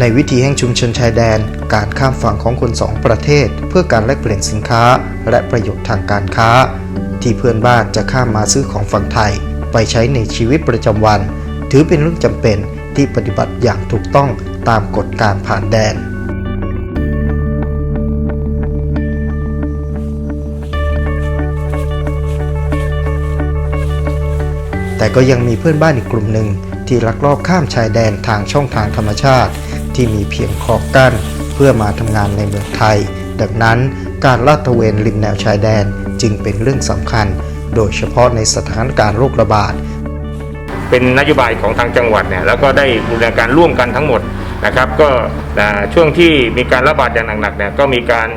ในวิถีแห่งชุมชนชายแดน การข้ามฝั่งของคนสองประเทศ เพื่อการแลกเปลี่ยนสินค้า และประโยชน์ทางการค้า ที่เพื่อนบ้านจะข้ามมาซื้อของฝั่งไทย ไปใช้ในชีวิตประจำวัน ถือเป็นเรื่องจำเป็นที่ปฏิบัติอย่างถูกต้องตามกฎการผ่านแดนแต่ก็ยังมีเพื่อนบ้านอีกกลุ่มหนึ่งที่ลักลอบข้ามชายแดนทางช่องทางธรรมชาติ ที่มีเพียงขอบกั้นเพื่อมาทำงานในเมืองไทย ดังนั้นการลาดตระเวนริมแนวชายแดนจึงเป็นเรื่องสำคัญ โดยเฉพาะในสถานการณ์โรคระบาด เป็นนโยบายของทางจังหวัดเนี่ยแล้วก็ได้บูรณาการร่วมกันทั้งหมดนะครับก็ช่วงที่มีการระบาดอย่างหนักๆเนี่ยก็มีการ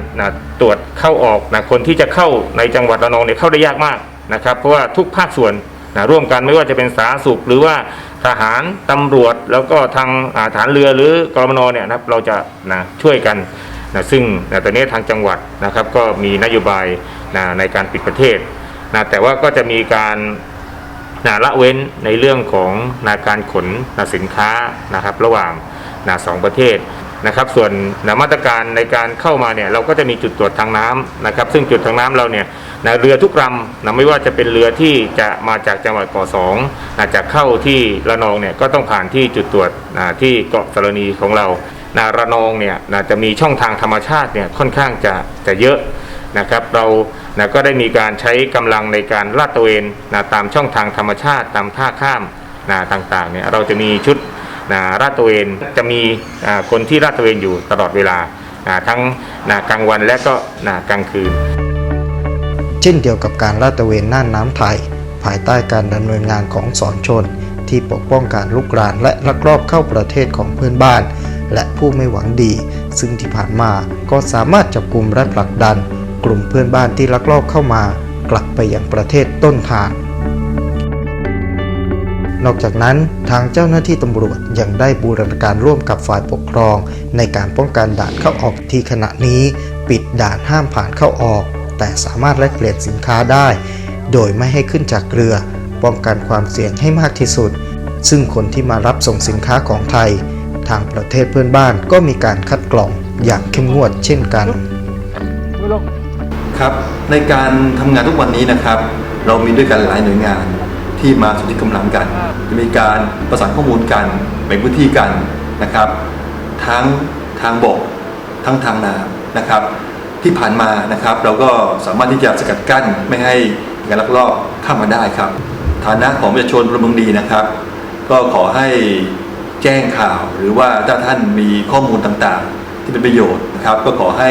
ตรวจเข้าออกนะคนที่จะเข้าในจังหวัดระนองเนี่ยเข้าได้ยากมากนะครับเพราะว่าทุกภาคส่วน นะร่วมกันไม่ว่าจะเป็นสาธารณสุขหรือว่าทหารตำรวจแล้วก็ทางาฐานเรือหรือกรมนเนี่ยนะครับเราจะนะช่วยกันนะซึ่งนะตอนนี้ทางจังหวัดนะครับก็มีนโยบายนะในการปิดประเทศนะแต่ว่าก็จะมีการนะละเว้นในเรื่องของนาการขนนะสินค้านะครับระหว่างนะสองประเทศ นะครับ ส่วนนมาตรการในการเข้ามาเนี่ยเราก็จะมีจุดตรวจทางน้ำนะครับ ซึ่งจุดทางน้ำเราเนี่ยนะเรือทุกลำนะไม่ว่าจะเป็นเรือที่จะมาจากจังหวัดก่อสองนะจะเข้าที่ระนองเนี่ยก็ต้องผ่านที่จุดตรวจนะที่เกาะสรณีของเรานะระนองเนี่ยนะจะมีช่องทางธรรมชาติเนี่ยค่อนข้างจะจะเยอะนะครับเรานะก็ได้มีการใช้กำลังในการลาดตระเวนนะตามช่องทางธรรมชาติตามท่าข้ามนะต่างๆเนี่ยเราจะมีชุด นะลาดตระเวนจะมีคนที่ลาดตระเวนอยู่ตลอดเวลาทั้งนะกลางวันและก็นะกลางคืน เช่นเดียวกับการลาดตระเวนน่านน้ำไทย ภายใต้การดำเนินงานของสอนชน ที่ปกป้องการลุกรานและลักลอบเข้าประเทศของเพื่อนบ้าน และผู้ไม่หวังดี ซึ่งที่ผ่านมาก็สามารถจับกลุ่มและผลักดัน กลุ่มเพื่อนบ้านที่ลักลอบเข้ามากลับไปยังประเทศต้นทาง นอกจากนั้นทางเจ้าหน้าที่ตำรวจยังได้บูรณาการร่วมกับฝ่ายปกครอง ในการป้องกันด่านเข้าออกที่ขณะนี้ ปิดด่านห้ามผ่านเข้าออก แต่สามารถแลกเปลี่ยนสินค้าได้ โดยไม่ให้ขึ้นจากเรือ ป้องกันความเสี่ยงให้มากที่สุด ซึ่งคนที่มารับส่งสินค้าของไทย ทางประเทศเพื่อนบ้านก็มีการคัดกรองอย่างเข้มงวดเช่นกันครับในการทำงานทุกวันนี้นะครับ เรามีด้วยกันหลายหน่วยงาน ที่มาสนที่กำลังกัน จะมีการประสานข้อมูลกันแบ่งพื้นที่กันนะครับ ทั้งทางบกทั้งทางน้ำนะครับ ที่ผ่านมานะครับ เราก็สามารถที่จะสกัดกั้นไม่ให้การลักลอบเข้ามาได้ครับ ฐานะของประชาชนพลเมืองดีนะครับ ก็ขอให้แจ้งข่าวหรือว่าถ้าท่านมีข้อมูลต่างๆ ที่เป็นประโยชน์นะครับ ก็ขอให้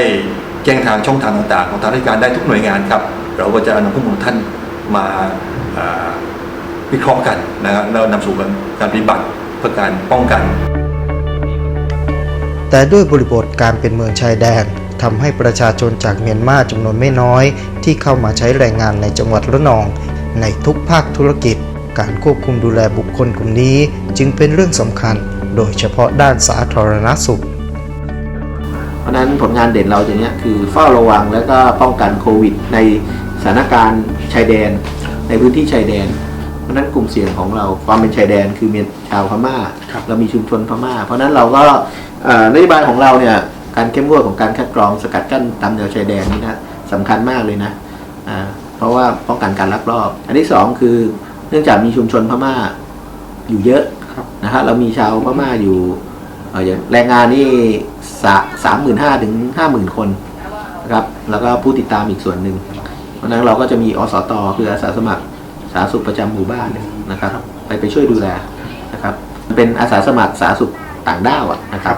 แจ้งทางช่องทางต่างๆ ของทางราชการได้ทุกหน่วยงานครับ เราก็จะนำข้อมูลท่านมา วิเคราะห์กันนะครับแล้วนำสู่การปฏิบัติเพื่อการป้องกัน แต่ด้วยบริบทการเป็นเมืองชายแดนทำให้ประชาชนจากเมียนมาจำนวนไม่น้อย ที่เข้ามาใช้แรงงานในจังหวัดระนอง ในทุกภาคธุรกิจ การควบคุมดูแลบุคคลกลุ่มนี้ จึงเป็นเรื่องสำคัญ โดยเฉพาะด้านสาธารณสุข เพราะฉะนั้นผลงานเด่นเราจะเนี้ยคือเฝ้าระวังแล้วก็ป้องกันโควิด ในสถานการณ์ชายแดน ในพื้นที่ชายแดนเพ ราะฉะนั้นกลุ่มเสี่ยงของเราความเป็นชายแดนคือเมียนชาวพม่า เรามีชุมชนพม่า เพราะฉะนั้นเราก็เอ่อนโยบายของเราเนี่ยการเข้มงวดของการคัดกรองสกัดกั้นตามแนวชายแดนนี่นะสำคัญมากเลยนะอ่าเพราะว่าป้องกันการลักลอบ อันที่สองคือเนื่องจากมีชุมชนพม่าอยู่เยอะนะฮะเรามีชาวพม่าอยู่เอ่ออย่างแรงงานนี่สามหมื่นห้าถึงห้าหมื่นคนนะครับแล้วก็ผู้ติดตามอีกส่วนหนึ่งเพราะฉะนั้นเราก็จะมีอสตคืออาสาสมัคร สาธารณสุขประจำหมู่บ้านนะครับ ไปไปช่วยดูแลนะครับ เป็นอาสาสมัครสาธารณสุขต่างด้าวอะนะครับ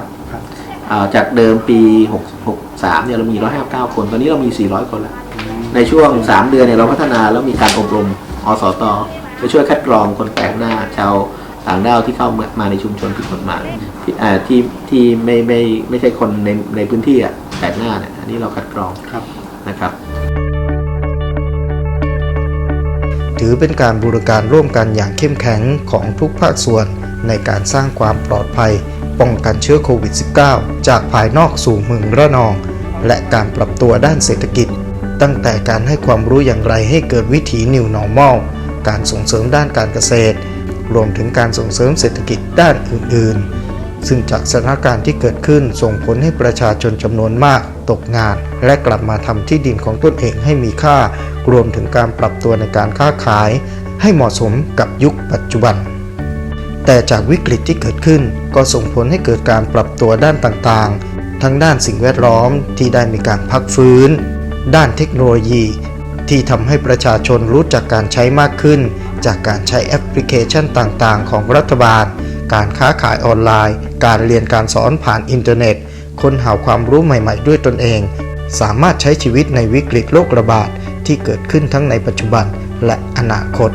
อ่าจากเดิมปี 6 6 3 เนี่ยเรามี 159 คน ตอนนี้เรามี 400 คนแล้ว ในช่วง 3 เดือนเนี่ยเราพัฒนาแล้วมีการอบรมอสตไปช่วยคัดกรองคนแปลกหน้า ชาวต่างด้าวที่เข้ามามาในชุมชนผิดกฎหมายที่อ่าที่ที่ไม่ไม่ไม่ใช่คนในในพื้นที่อะแปลกหน้าเนี่ยอันนี้เราคัดกรองนะครับ ถือเป็นการบูรณาการร่วมกันอย่างเข้มแข็งของทุกภาคส่วน ในการสร้างความปลอดภัย ป้องกันเชื้อโควิด -19 จากภายนอกสู่เมืองระนอง และการปรับตัวด้านเศรษฐกิจ ตั้งแต่การให้ความรู้อย่างไรให้เกิดวิถี New Normal การส่งเสริมด้านการเกษตร รวมถึงการส่งเสริมเศรษฐกิจด้านอื่น ซึ่งจากสถานการณ์ที่เกิดขึ้นส่งผลให้ประชาชนจำนวนมากตกงาน และกลับมาทำที่ดินของตนเองให้มีค่า รวมถึงการปรับตัวในการค้าขาย ให้เหมาะสมกับยุคปัจจุบัน แต่จากวิกฤตที่เกิดขึ้น ก็ส่งผลให้เกิดการปรับตัวด้านต่างๆ ทั้งด้านสิ่งแวดล้อมที่ได้มีการพักฟื้น ด้านเทคโนโลยี ที่ทำให้ประชาชนรู้จักการใช้มากขึ้น จากการใช้แอปพลิเคชันต่างๆ ของรัฐบาล การค้าขายออนไลน์ การเรียนการสอนผ่านอินเทอร์เน็ต ค้นหาความรู้ใหม่ ๆ ด้วยตนเอง สามารถใช้ชีวิตในวิกฤตโรคระบาดที่เกิดขึ้นทั้งในปัจจุบันและอนาคต